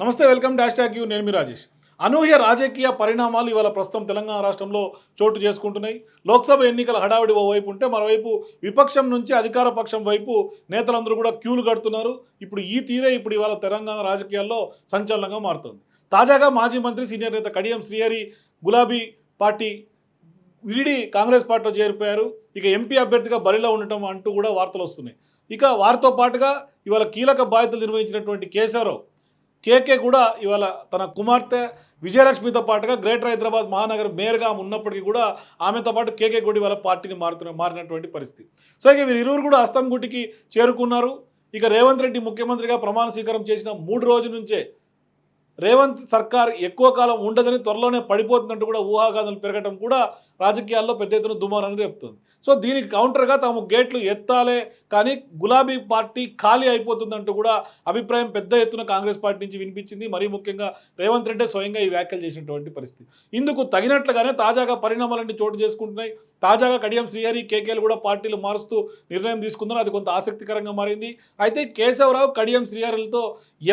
నమస్తే welcome dash tag you. నేను మీ రాజేష్. అనూహ్య రాజకీయ పరిణామాలు ఇవాళ ప్రస్తుతం తెలంగాణ రాష్ట్రంలో చోటు చేసుకుంటున్నాయి. లోక్సభ ఎన్నికల హడావిడి ఓవైపు ఉంటే మరోవైపు విపక్షం నుంచి అధికార పక్షం వైపు నేతలందరూ కూడా క్యూలు కడుతున్నారు. ఇప్పుడు ఈ తీరే ఇప్పుడు ఇవాళ తెలంగాణ రాజకీయాల్లో సంచలనంగా మారుతుంది. తాజాగా మాజీ మంత్రి సీనియర్ నేత కడియం శ్రీహరి గులాబీ పార్టీ వీడి కాంగ్రెస్ పార్టీలో చేరిపోయారు. ఇక ఎంపీ అభ్యర్థిగా బరిలో ఉండటం అంటూ కూడా వార్తలు వస్తున్నాయి. ఇక వారితో పాటుగా ఇవాళ కీలక బాధ్యతలు నిర్వహించినటువంటి కేశవరావు కేకే కూడా ఇవాళ తన కుమార్తె విజయలక్ష్మితో పాటుగా గ్రేటర్ హైదరాబాద్ మహానగర్ మేయర్గా ఉన్నప్పటికీ కూడా ఆమెతో పాటు కేకే కూడా ఇవాళ పార్టీని మారుతున్న మారినటువంటి పరిస్థితి. సో ఇక వీరు ఇరువురు కూడా అస్తం గుటికి చేరుకున్నారు. ఇక రేవంత్ రెడ్డి ముఖ్యమంత్రిగా ప్రమాణ స్వీకారం చేసిన మూడు రోజుల నుంచే రేవంత్ సర్కార్ ఎక్కువ కాలం ఉండదని త్వరలోనే పడిపోతుందంటూ కూడా ఊహాగానాలు పెరగటం కూడా రాజకీయాల్లో పెద్ద ఎత్తున దుమారని రేపుతుంది. సో దీనికి కౌంటర్గా తాము గేట్లు ఎత్తాలే కానీ గులాబీ పార్టీ ఖాళీ అయిపోతుందంటూ కూడా అభిప్రాయం పెద్ద ఎత్తున కాంగ్రెస్ పార్టీ నుంచి వినిపించింది. మరీ ముఖ్యంగా రేవంత్ రెడ్డి స్వయంగా ఈ వ్యాఖ్యలు చేసినటువంటి పరిస్థితి. ఇందుకు తగినట్లుగానే తాజాగా పరిణామాలన్నీ చోటు చేసుకుంటున్నాయి. తాజాగా కడియం శ్రీహరి కేకేలు కూడా పార్టీలు మారుస్తూ నిర్ణయం తీసుకుందని అది కొంత ఆసక్తికరంగా మారింది. అయితే కేశవరావు కడియం శ్రీహరిలతో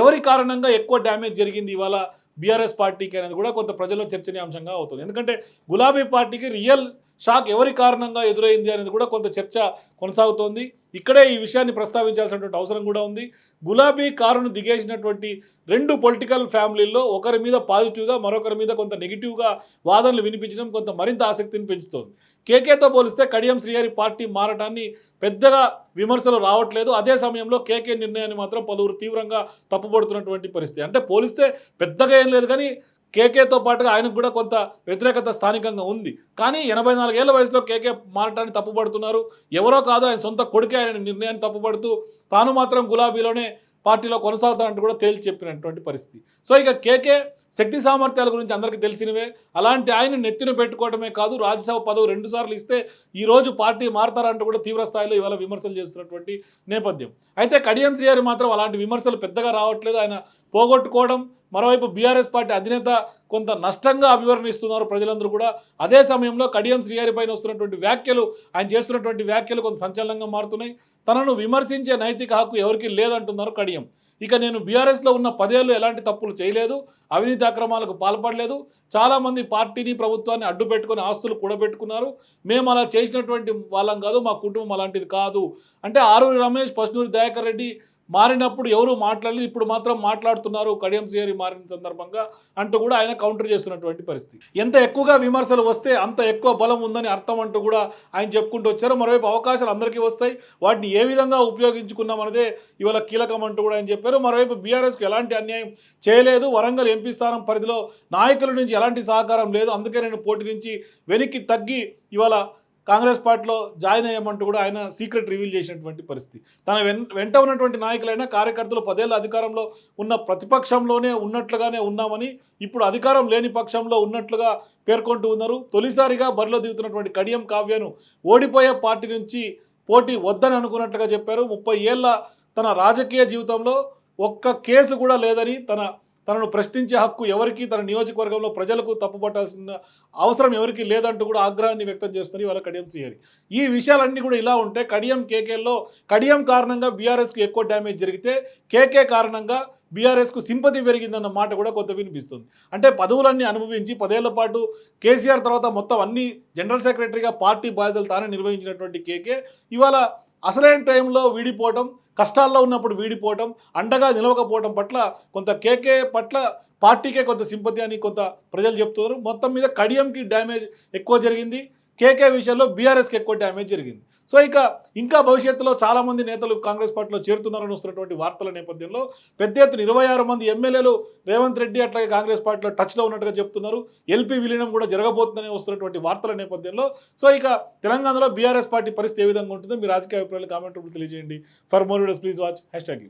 ఎవరి కారణంగా ఎక్కువ డ్యామేజ్ జరిగింది? ఇవాళ బీఆర్ఎస్ పార్టీకి అనేది కూడా కొంత ప్రజల్లో చర్చనీయాంశంగా అవుతుంది. ఎందుకంటే గులాబీ పార్టీకి రియల్ షాక్ ఎవరి కారణంగా ఎదురైంది అనేది కూడా కొంత చర్చ కొనసాగుతోంది. ఇక్కడే ఈ విషయాన్ని ప్రస్తావించాల్సినటువంటి అవసరం కూడా ఉంది. గులాబీ కారును దిగేసినటువంటి రెండు పొలిటికల్ ఫ్యామిలీల్లో ఒకరి మీద పాజిటివ్గా మరొకరి మీద కొంత నెగిటివ్గా వాదనలు వినిపించడం కొంత మరింత ఆసక్తిని పెంచుతోంది. కేకేతో పోలిస్తే కడియం శ్రీహరి పార్టీ మారటాన్ని పెద్దగా విమర్శలు రావట్లేదు. అదే సమయంలో కేకే నిర్ణయాన్ని మాత్రం పలువురు తీవ్రంగా తప్పుపడుతున్నటువంటి పరిస్థితి. అంటే పోలిస్తే పెద్దగా ఏం లేదు కానీ కేకేతో పాటుగా ఆయనకు కూడా కొంత వ్యతిరేకత స్థానికంగా ఉంది. కానీ ఎనభై నాలుగేళ్ళ వయసులో కేకే మారటాన్ని తప్పుపడుతున్నారు. ఎవరో కాదు ఆయన సొంత కొడుకే ఆయన నిర్ణయాన్ని తప్పుపడుతూ తాను మాత్రం గులాబీలోనే పార్టీలో కొనసాగుతానంటూ కూడా తేల్చి చెప్పినటువంటి పరిస్థితి. సో ఇక కేకే శక్తి సామర్థ్యాల గురించి అందరికీ తెలిసినవే. అలాంటి ఆయన నెత్తిన పెట్టుకోవడమే కాదు రాజ్యసభ పదవి రెండు సార్లు ఇస్తే ఈ రోజు పార్టీ మారతారంటూ కూడా తీవ్ర స్థాయిలో ఇవాళ విమర్శలు చేస్తున్నటువంటి నేపథ్యం. అయితే కడియం శ్రీహారి మాత్రం అలాంటి విమర్శలు పెద్దగా రావట్లేదు. ఆయన పోగొట్టుకోవడం మరోవైపు బీఆర్ఎస్ పార్టీ అధినేత కొంత నష్టంగా అభివర్ణిస్తున్నారు ప్రజలందరూ కూడా. అదే సమయంలో కడియం శ్రీహారి పైన వస్తున్నటువంటి వ్యాఖ్యలు ఆయన చేస్తున్నటువంటి వ్యాఖ్యలు కొంత సంచలనంగా మారుతున్నాయి. తనను విమర్శించే నైతిక హక్కు ఎవరికి లేదంటున్నారు కడియం. ఇక నేను బీఆర్ఎస్లో ఉన్న పదేళ్ళు ఎలాంటి తప్పులు చేయలేదు అవినీతి అక్రమాలకు పాల్పడలేదు. చాలామంది పార్టీని ప్రభుత్వాన్ని అడ్డు పెట్టుకుని ఆస్తులు కూడబెట్టుకున్నారు. మేము అలా చేసినటువంటి వాళ్ళం కాదు మా కుటుంబం అలాంటిది కాదు. అంటే ఆరూరి రమేష్ పసునూరి దయాకర్ రెడ్డి మారినప్పుడు ఎవరు మాట్లాడలేదు ఇప్పుడు మాత్రం మాట్లాడుతున్నారు కడియం శ్రీహరి మారిన సందర్భంగా అంటూ కూడా ఆయన కౌంటర్ చేస్తున్నటువంటి పరిస్థితి. ఎంత ఎక్కువగా విమర్శలు వస్తే అంత ఎక్కువ బలం ఉందని అర్థం అంటూ కూడా ఆయన చెప్పుకుంటూ వచ్చారు. మరోవైపు అవకాశాలు అందరికీ వస్తాయి. వాటిని ఏ విధంగా ఉపయోగించుకున్నాం అనేదే ఇవాళ కీలకం అంటూ కూడా ఆయన చెప్పారు. మరోవైపు బీఆర్ఎస్కి ఎలాంటి అన్యాయం చేయలేదు. వరంగల్ ఎంపీ స్థానం పరిధిలో నాయకుల నుంచి ఎలాంటి సహకారం లేదు. అందుకే నేను పోటీ నుంచి వెనక్కి తగ్గి ఇవాళ కాంగ్రెస్ పార్టీలో జాయిన్ అయ్యామంటూ కూడా ఆయన సీక్రెట్ రివీల్ చేసినటువంటి పరిస్థితి. తన వెన్ వెంట ఉన్నటువంటి నాయకులైనా కార్యకర్తలు పదేళ్ళ అధికారంలో ఉన్న ప్రతిపక్షంలోనే ఉన్నట్లుగానే ఉన్నామని ఇప్పుడు అధికారం లేని పక్షంలో ఉన్నట్లుగా పేర్కొంటూ ఉన్నారు. తొలిసారిగా బరిలో దిగుతున్నటువంటి కడియం కావ్యను ఓడిపోయే పార్టీ నుంచి పోటీ వద్దని అనుకున్నట్లుగా చెప్పారు. ముప్పై ఏళ్ళ తన రాజకీయ జీవితంలో ఒక్క కేసు కూడా లేదని తన తనను ప్రశ్నించే హక్కు ఎవరికి తన నియోజకవర్గంలో ప్రజలకు తప్పుపట్టాల్సిన అవసరం ఎవరికి లేదంటూ కూడా ఆగ్రహాన్ని వ్యక్తం చేస్తున్నారు ఇవాళ కడియం శ్రీహరి ఈ విషయాలన్నీ కూడా ఇలా ఉంటే కడియం కేకేలో కడియం కారణంగా బీఆర్ఎస్కి ఎక్కువ డ్యామేజ్ జరిగితే కేకే కారణంగా బీఆర్ఎస్కు సింపతి పెరిగిందన్న మాట కూడా కొంత వినిపిస్తుంది. అంటే పదవులన్నీ అనుభవించి పదేళ్ళ పాటు కేసీఆర్ తర్వాత మొత్తం అన్ని జనరల్ సెక్రటరీగా పార్టీ బాధ్యతలు తానే నిర్వహించినటువంటి కేకే. ఇవాళ అసలైన టైంలో వీడిపోవటం కష్టాల్లో ఉన్నప్పుడు వీడిపోవటం అండగా నిలవకపోవటం పట్ల కొంత కేకే పట్ల పార్టీకే కొంత సింపతి అని కొంత ప్రజలు చెప్తున్నారు. మొత్తం మీద కడియంకి డ్యామేజ్ ఎక్కువ జరిగింది. కేకే విషయంలో బీఆర్ఎస్కి ఎక్కువ డ్యామేజ్ జరిగింది. సో ఇక ఇంకా భవిష్యత్తులో చాలామంది నేతలు కాంగ్రెస్ పార్టీలో చేరుతున్నారని వస్తున్నటువంటి వార్తల నేపథ్యంలో పెద్ద ఎత్తున ఇరవై ఆరు మంది ఎమ్మెల్యేలు రేవంత్ రెడ్డి అట్లాగే కాంగ్రెస్ పార్టీలో టచ్లో ఉన్నట్టుగా చెప్తున్నారు. ఎల్పీ విలీనం కూడా జరగబోతుందని వస్తున్నటువంటి వార్తల నేపథ్యంలో. సో ఇక తెలంగాణలో బీఆర్ఎస్ పార్టీ పరిస్థితి ఏ విధంగా ఉంటుందో మీ రాజకీయ అభిప్రాయాలు కామెంట్ రూపంలో తెలియజేయండి. For more videos please watch hashtag